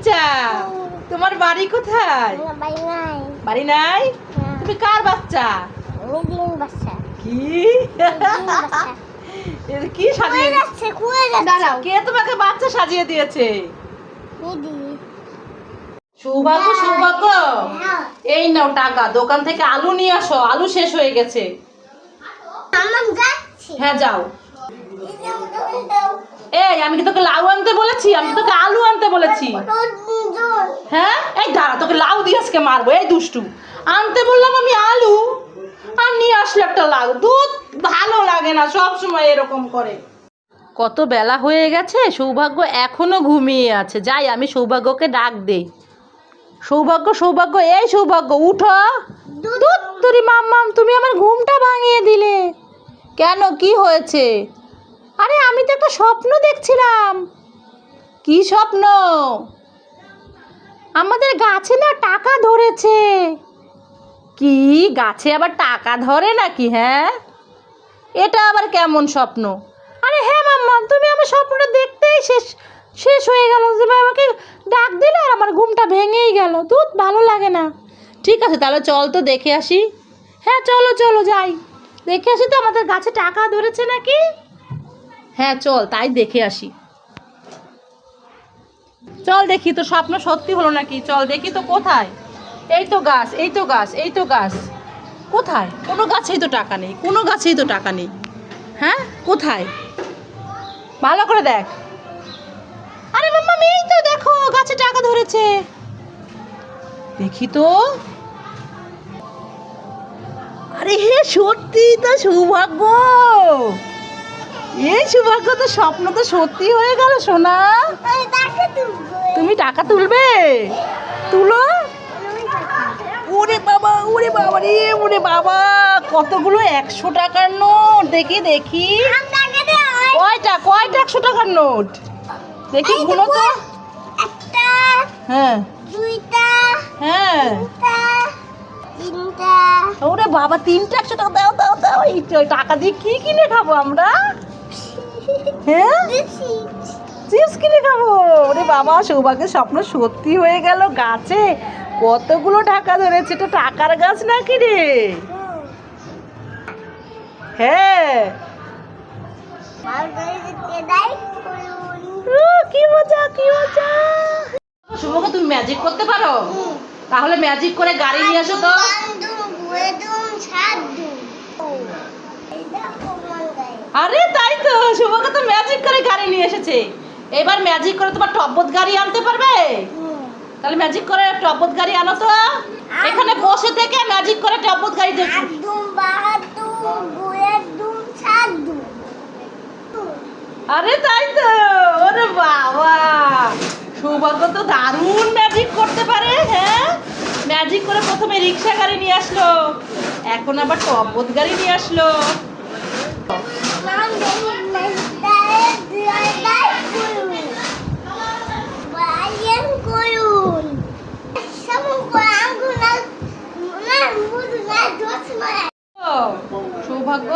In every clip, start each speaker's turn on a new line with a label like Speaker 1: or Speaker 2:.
Speaker 1: বাচ্চা তোমার বাড়ি কোথায়?
Speaker 2: বাড়ি নাই।
Speaker 1: বাড়ি নাই? তুমি কার বাচ্চা? কি? কি সাজিয়ে কে তোমাকে বাচ্চা সাজিয়ে দিয়েছে? সৌভাগ্য সৌভাগ্য। এই নাও টাকা দোকান থেকে আলু নিয়ে আসো আলু শেষ হয়ে গেছে। হ্যাঁ যাও। এই, আমি কি তোকে লাউ আনতে বলেছি? আমি তোকে আলু আনতে বলেছি। হ্যাঁ? এই দাঁড়া, তোকে লাউ দিয়ে আজকে মারবো, এই দুষ্টু। আনতে বললাম আমি আলু, আর নিয়ে আসলে একটা লাউ। দুধ ভালো লাগে না, সব সময় এরকম করে। কত বেলা হয়ে গেছে, সৌভাগ্য এখনও ঘুমিয়ে আছে। যাই, আমি সৌভাগ্যকে ডাক দেই। সৌভাগ্য সৌভাগ্য, এই সৌভাগ্য, উঠো। দুধ তুরি মাম্মাম তুমি আমার ঘুমটা ভাঙিয়ে দিলে। কেন, কি হয়েছে? আরে আমি তো একটা স্বপ্ন দেখছিলাম। কি স্বপ্ন? আমাদের গাছে না টাকা ধরেছে। কি? গাছে আবার টাকা ধরে নাকি হ্যাঁ? এটা আবার কেমন স্বপ্ন? আরে হ্যাঁ মাম্মা, তুমি আমার স্বপ্নটা দেখতেই শেষ শেষ হয়ে গেল। তুমি আমাকে ডাক দিলে আর আমার ঘুমটা ভেঙেই গেল। দুধ ভালো লাগে না। ঠিক আছে, তাহলে চল তো দেখে আসি। হ্যাঁ চলো চলো, যাই। দেখে আসি তো আমাদের গাছে টাকা ধরেছে নাকি? হ্যাঁ চল, তাই দেখে আসি। চল দেখি তো স্বপ্ন সত্যি হলো নাকি? চল দেখি তো কোথায়? এই তো গাছ, এই তো গাছ, এই তো গাছ। কোথায়? কোনো গাছেই তো টাকা নেই, কোনো গাছেই তো টাকা নেই। হ্যাঁ? কোথায়? ভালো করে দেখ। আরে মাম্মা, এই তো দেখো, গাছে টাকা ধরেছে। দেখি তো। আরে হে সত্যি তো সৌভাগ্য। এই সৌভাগ্য তো স্বপ্ন তো সত্যি হয়ে গেল সোনা। তুমি টাকা তুলবে? তুলো। ওরে বাবা ওরে বাবা রে ওরে বাবা কতগুলো একশো টাকার নোট? দেখি দেখি। কয়টা কয়টা একশো টাকার নোট? দেখি গুলো তো হ্যাঁ। হ্যাঁ। ওরে বাবা তিনটা একশো টাকা দাও দাও দাও। টাকা দিয়ে কি কিনে খাব আমরা? হ্যাঁ? চিপস কিনে খাব? ওরে বাবা সৌভাগ্যের স্বপ্ন সত্যি হয়ে গেল গাছে। কতগুলো টাকা ধরেছে এটা টাকার গাছ নাকি রে? হ্যাঁ। কি মজা কি মজা। শুভকে তুমি ম্যাজিক করতে পারো? তাহলে ম্যাজিক করে গাড়ি নিয়ে আসো তো। আরে তাই তো শুভকে তো ম্যাজিক করে গাড়ি নিয়ে এসেছে। এবার ম্যাজিক করে তোমার টব্বত গাড়ি আনতে পারবে? তাহলে ম্যাজিক করে টব্বত গাড়ি আনো তো। এখানে বসে থেকে ম্যাজিক করে টব্বত গাড়ি দেখো। আরে তাই তো ওরে বাবা। সৌভাগ্য তো দারুণ ম্যাজিক করতে পারে হ্যাঁ? ম্যাজিক করে প্রথমে রিক্সা গাড়ি নিয়ে আসলো এখন আবার টব্বত গাড়ি নিয়ে আসলো। সৌভাগ্য,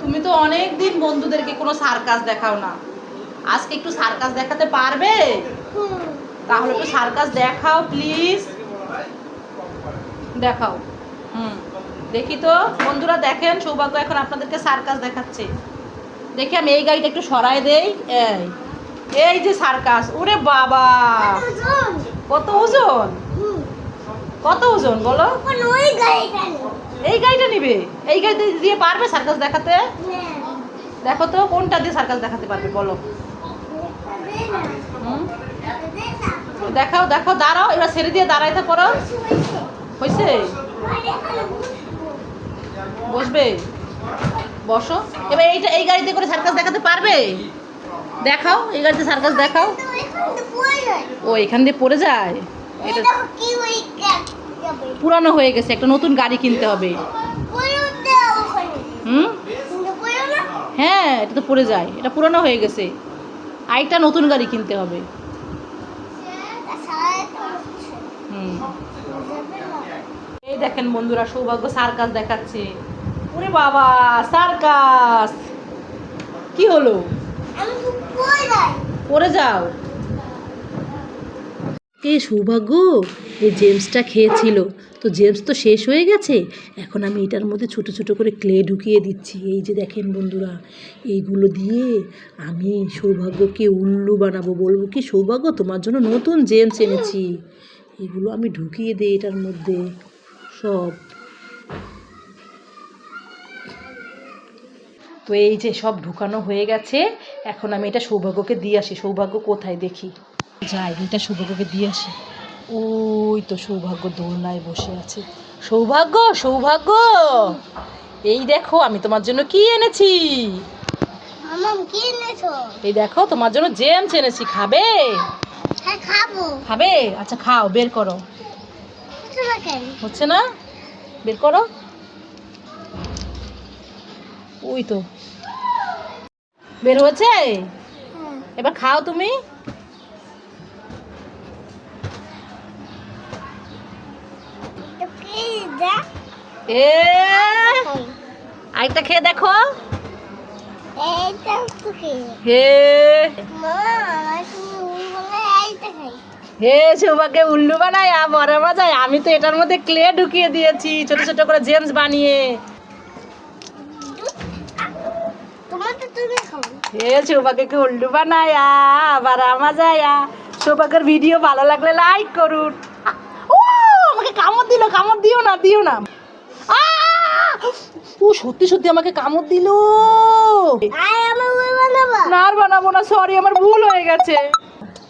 Speaker 1: তুমি তো অনেক দিন বন্ধুদেরকে কোনো সার্কাস দেখাও না। আজকে একটু সার্কাস দেখাতে পারবে? তাহলে একটু সার্কাস দেখাও, প্লিজ। দেখাও। হুম, দেখি তো, বন্ধুরা দেখেন, সৌভাগ্য এখন আপনাদেরকে সার্কাস দেখাচ্ছে। দেখি আমি এই গাড়িটা একটু সরাই দেই। এই এই যে সার্কাস, ওরে বাবা! কত ওজন? কত ওজন বলো? এই গাড়িটা নিবে? এই গাড়িতে দিয়ে পারবে সার্কাস দেখাতে? দেখো তো কোনটা দিয়ে সার্কাস দেখাতে পারবে বলো। দেখাও দেখো দাঁড়াও এবার ছেড়ে দিয়ে দাঁড়াইতে করো হয়েছে বসবে? বসো। এবার এইটা এই গাড়িতে করে সার্কাস দেখাতে পারবে? দেখাও এই গাড়িতে সার্কাস দেখাও। ও এখান দিয়ে পড়ে যায়? এটা পুরানো হয়ে গেছে একটা নতুন গাড়ি কিনতে হবে। হুম? হ্যাঁ এটা তো পড়ে যায় এটা পুরানো হয়ে গেছে। আরেকটা নতুন গাড়ি কিনতে হবে। হুম। এই দেখেন বন্ধুরা সৌভাগ্য সার্কাস দেখাচ্ছে। ওরে বাবা সার্কাস! কি হলো? পড়ে যাও। এই সৌভাগ্য? এই জেমসটা খেয়েছিল। তো জেমস তো শেষ হয়ে গেছে। এখন আমি এটার মধ্যে ছোট ছোট করে ক্লে ঢুকিয়ে দিচ্ছি। এই যে দেখেন বন্ধুরা, এইগুলো দিয়ে আমি সৌভাগ্যকে উল্লু বানাবো। বলব কি, সৌভাগ্য, তোমার জন্য নতুন জেমস এনেছি। এগুলো আমি ঢুকিয়ে দিই এটার মধ্যে। সব। তো এই যে সব ঢুকানো হয়ে গেছে। এখন আমি এটা সৌভাগ্যকে দিয়ে আসি। সৌভাগ্য কোথায় দেখি? যাই এটা সৌভাগ্যকে দিয়ে আসি। ওই তো সৌভাগ্য দোলনায় বসে আছে। সৌভাগ্য সৌভাগ্য! এই দেখো আমি তোমার জন্য কি এনেছি?
Speaker 2: মামাম কি এনেছো?
Speaker 1: এই দেখো তোমার জন্য জেমস এনেছি। খাবে?
Speaker 2: হ্যাঁ খাবে।
Speaker 1: আচ্ছা খাও বের করো। হচ্ছে না? বের করো। ওই তো। বের হয়েছে?
Speaker 2: হ্যাঁ।
Speaker 1: এবার খাও তুমি
Speaker 2: তো কি যা
Speaker 1: এ আরেকটা খেয়ে দেখো। হে হে সৌভাগ্যে উল্লু বানায় আ বড় মজায়। আমি তো এটার মধ্যে ক্লে ঢুকিয়ে দিয়েছি ছোট ছোট করে জেমস বানিয়ে। হে সৌভাগ্যকে উল্লু বানায় আ আবার মজায়। সৌভাগ্যের ভিডিও ভালো লাগলে লাইক করুন। কামড় দিল কামড় দিও না দিও না! ও সত্যি সত্যি আমাকে কামড় দিল। না আর বানাবো না সরি আমার ভুল হয়ে গেছে।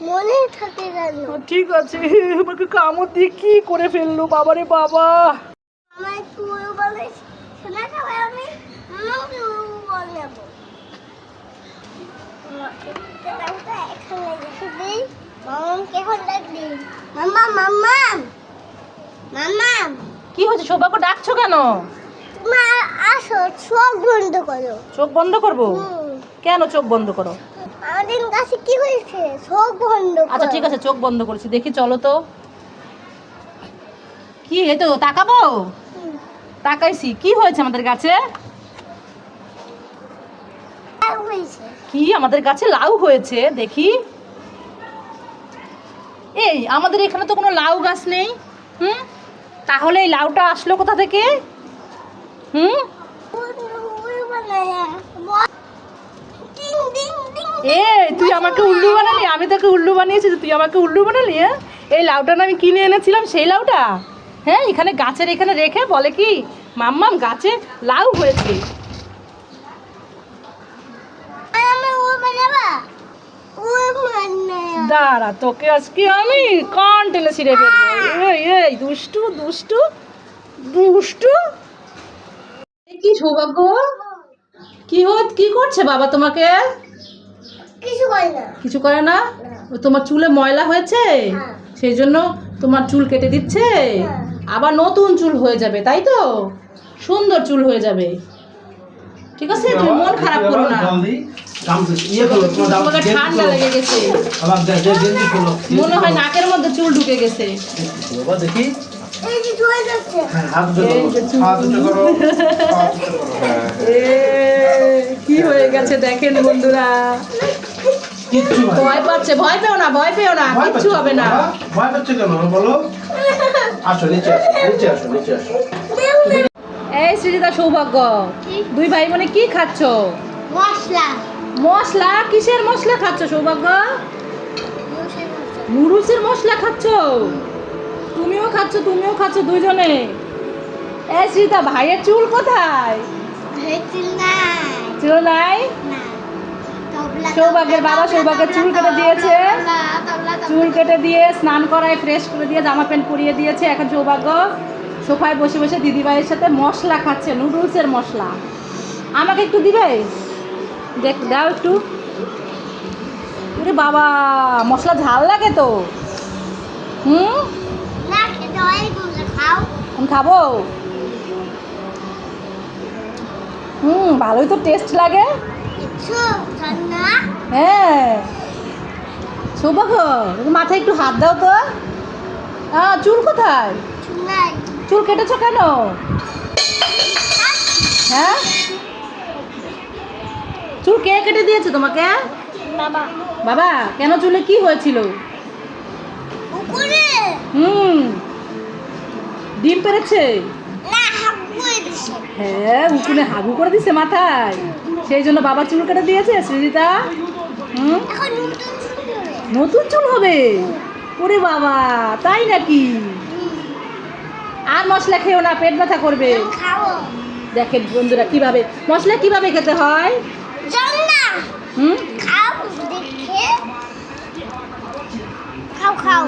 Speaker 2: মনে থাকে কেন
Speaker 1: ঠিক আছে আমাকে কামড় দিয়ে কি করে ফেলল বাবারে বাবা।
Speaker 2: আমার একটু বলে শোনা খাবে আমি? আমাকে উল বানাবো মামামকে এখন ডাকলি মাম্মা মাম্মাম
Speaker 1: কি হয়েছে? সৌভাগ্য ডাকছো কেন?
Speaker 2: তোমার আসো চোখ বন্ধ করো।
Speaker 1: চোখ বন্ধ করব? কেন চোখ বন্ধ করো?
Speaker 2: আমাদের কাছে কি হয়েছে? চোখ বন্ধ
Speaker 1: আচ্ছা ঠিক আছে চোখ বন্ধ করেছি। দেখি চলো তো। কি এই তো তাকাবো? তাকাইছি। কি হয়েছে আমাদের গাছে কি আমাদের গাছে লাউ হয়েছে? দেখি। এই আমাদের এখানে তো কোনো লাউ গাছ নেই। হুম? তাহলে এই লাউটা আসলো কোথা থেকে? হুম? এ, তুই আমাকে উল্লু বানালি? আমি তোকে উল্লু বানিয়েছি, তুই আমাকে উল্লু বানালি হ্যাঁ? এই লাউটা আমি কিনে এনেছিলাম, সেই লাউটা? হ্যাঁ এখানে গাছের এখানে রেখে বলে কি, মাম্মাম, গাছে লাউ হয়েছে। দাঁড়া তোকে আজকে আমি কান টেনে ছিঁড়ে ফেলব। এই এই দুষ্টু দুষ্টু দুষ্টু। কি সৌভাগ্য? কি হত কি করছে বাবা তোমাকে?
Speaker 2: কিছু হয় না।
Speaker 1: কিছু করে না? ও তোমার চুলে ময়লা হয়েছে?
Speaker 2: হ্যাঁ।
Speaker 1: সেই জন্য তোমার চুল কেটে দিচ্ছে?
Speaker 2: হ্যাঁ।
Speaker 1: আবার নতুন চুল হয়ে যাবে তাই তো? সুন্দর চুল হয়ে যাবে। ঠিক আছে তুমি মন খারাপ করো না। ঠান্ডা লেগে গেছে। মনে হয় নাকের মধ্যে চুল ঢুকে গেছে।
Speaker 3: দেখি।
Speaker 2: এই যে ধুয়ে যাচ্ছে।
Speaker 3: হাত দুটো
Speaker 1: এই যে
Speaker 3: করো
Speaker 1: চুল।
Speaker 3: হাত দুটো করো হাত দুটো করো
Speaker 1: এ, কি হয়ে গেছে দেখেন বন্ধুরা। ভয় পাচ্ছে ভয় পেও না ভয় পেও না কিচ্ছু হবে না।
Speaker 3: ভয় পাচ্ছে কেন? বলো। আসো নিচে আসো নিচে আসো নিচে আসো।
Speaker 1: এই সৃজিতা সৌভাগ্য? দুই ভাই বোনে কি খাচ্ছ?
Speaker 2: মশলা।
Speaker 1: মশলা? কিসের মশলা খাচ্ছ সৌভাগ্য? নুডলসের মশলা খাচ্ছ? তুমিও খাচ্ছ তুমিও খাচ্ছ দুজনে এই সৃজিতা ভাইয়ের চুল কোথায়? চুল নাই। সৌভাগ্যের বাবা সৌভাগ্যের চুল কেটে দিয়েছে। চুল কেটে দিয়ে স্নান করায় ফ্রেশ করে দিয়ে জামা প্যান্ট পরিয়ে দিয়েছে। এখন সৌভাগ্য সোফায় বসে বসে দিদিভাইয়ের সাথে মশলা খাচ্ছে নুডলসের মশলা। আমাকে একটু দিবে? দেখ দাও একটু। বাবা মশলা ঝাল লাগে তো। হুম?
Speaker 2: হয়
Speaker 1: খাব? হুম ভালোই তো টেস্ট লাগে। হ্যাঁ। সৌভাগ্য মাথায় একটু হাত দাও তো। হ্যাঁ চুল কোথায়? চুল কেটেছো কেন? হ্যাঁ? চুল কে কেটে দিয়েছে তোমাকে?
Speaker 2: বাবা।
Speaker 1: বাবা কেন চুলে কি হয়েছিল?
Speaker 2: উপরে
Speaker 1: ডিম পেরেছে? হ্যাঁ উকুনে হাগু করে দিছে মাথায়। সেই জন্য বাবা চুল কেটে দিয়েছে সৃজিতা হুম?
Speaker 2: নতুন
Speaker 1: চুল হবে। ওরে বাবা তাই নাকি? আর মশলা খেও না পেট ব্যথা করবে। দেখেন বন্ধুরা কীভাবে মশলা কীভাবে খেতে হয়? হুম?
Speaker 2: খাও দেখে খাও খাও।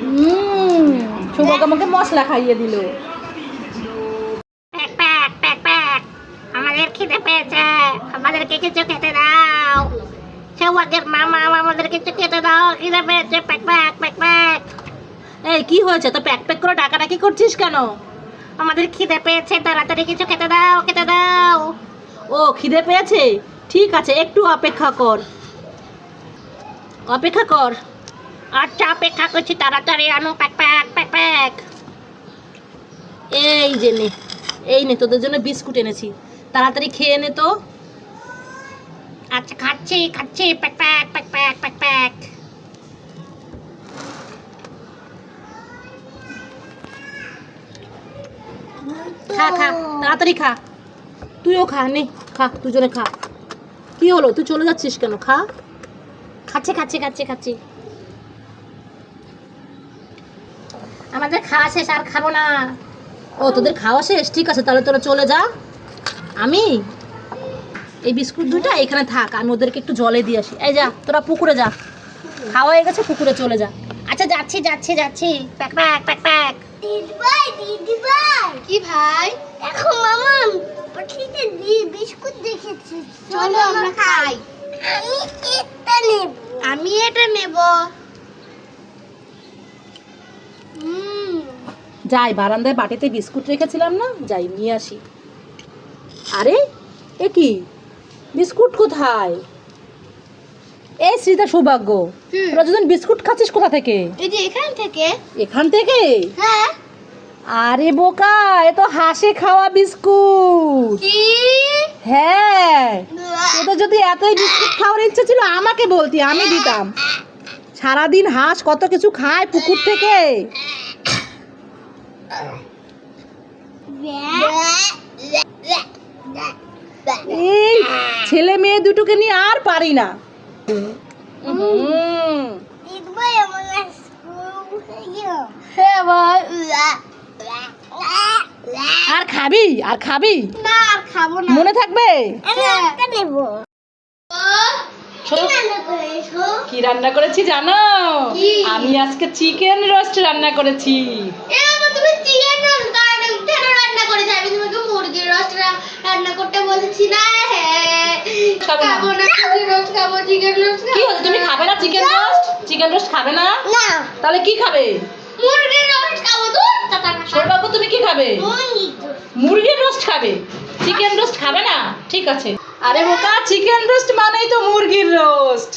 Speaker 1: হুম সৌভাগ্য আমাকে মশলা খাইয়ে দিল।
Speaker 4: আমাদের খিদে পেয়েছে। আমাদেরকে কিছু খেতে দাও। সৌভাগ্যের মামা আমাদের কিছু খেতে দাও। খিদে পেয়েছে। প্যাক প্যাক প্যাক প্যাক।
Speaker 1: এই কি হয়েছে? তো প্যাক প্যাক করে ডাকাডাকি করছিস কেন?
Speaker 4: আমাদের খিদে পেয়েছে। তাড়াতাড়ি কিছু খেতে দাও খেতে দাও।
Speaker 1: ও, খিদে পেয়েছে? ঠিক আছে, একটু অপেক্ষা কর। অপেক্ষা কর।
Speaker 4: আচ্ছা অপেক্ষা করছি, তাড়াতাড়ি আনো, প্যাক প্যাক প্যাক প্যাক।
Speaker 1: এই যে নে, এই নে, তোদের জন্য বিস্কুট এনেছি। তাড়াতাড়ি খেয়ে নে তো।
Speaker 4: আচ্ছা খাচ্ছি খাচ্ছি, প্যাক প্যাক প্যাক প্যাক প্যাক প্যাক।
Speaker 1: খা খা, তাড়াতাড়ি খা। তুইও খা নে খা দুজনে খা। কি হলো? তুই চলে যাচ্ছিস কেন? খা।
Speaker 4: খাচ্ছে খাচ্ছে খাচ্ছে খাচ্ছি। আমাদের খাওয়া শেষ আর খাব না।
Speaker 1: ও তোদের খাওয়া শেষ? ঠিক আছে তাহলে তোরা চলে যা। আমি? এই বিস্কুট দুইটা এখানে থাক আমি ওদেরকে একটু জলে দিয়ে আসি। এই যা তোরা পুকুরে যা। খাওয়া হয়ে গেছে পুকুরে চলে যা।
Speaker 4: আচ্ছা যাচ্ছি যাচ্ছি যাচ্ছি। প্যাক প্যাক প্যাক প্যাক।
Speaker 2: দিদি ভাই দিদি ভাই কি ভাই? এখন মামা বিস্কুট দেখেছি। চলো আমরা খাই। আমি এটা নেব। আমি এটা নেব।
Speaker 1: যাই বারান্দায় বাটিতে বিস্কুট রেখেছিলাম না? যাই নিয়ে আসি। আরে এ কি? বিস্কুট কোথায়? এই শ্রীতা সৌভাগ্য
Speaker 2: হুম।
Speaker 1: তোরা দুজন বিস্কুট খাচ্ছিস কোথা থেকে?
Speaker 2: এই যে এখান থেকে।
Speaker 1: এখান থেকে?
Speaker 2: হ্যাঁ।
Speaker 1: আরে বোকা এ তো হাসে খাওয়া বিস্কুট।
Speaker 2: কি?
Speaker 1: হ্যাঁ তোদের যদি এতই বিস্কুট খাওয়ার ইচ্ছে ছিল আমাকে বলতি আমি দিতাম। সারাদিন হাঁস কত কিছু খায় পুকুর থেকে। এই ছেলে মেয়ে দুটোকে নিয়ে আর পারি না।
Speaker 2: হ্যাঁ ভাই।
Speaker 1: আর খাবি? আর খাবি?
Speaker 2: না আর খাব না।
Speaker 1: মনে থাকবে?
Speaker 2: আমি একটা নেব। কি রান্না করেছ?
Speaker 1: জানো? আমি আজকে চিকেন রোস্ট রান্না করেছি।
Speaker 2: তুমি চিকেন রোস্ট কেন রান্না করেছ? আমি তোমাকে মুরগির রোস্ট রান্না করতে বলেছি না
Speaker 1: খাব না।
Speaker 2: খাব না মুরগির রোস্ট খাব চিকেন রোস্ট
Speaker 1: কি হলো? তুমি খাবে না চিকেন রোস্ট? চিকেন রোস্ট খাবে না?
Speaker 2: না।
Speaker 1: তাহলে কি খাবে? সৌভাগ্য তুমি কি খাবে? মুরগির রোস্ট খাবে? চিকেন রোস্ট খাবে না? ঠিক আছে। আরে বোকা। চিকেন রোস্ট মানেই তো মুরগির রোস্ট।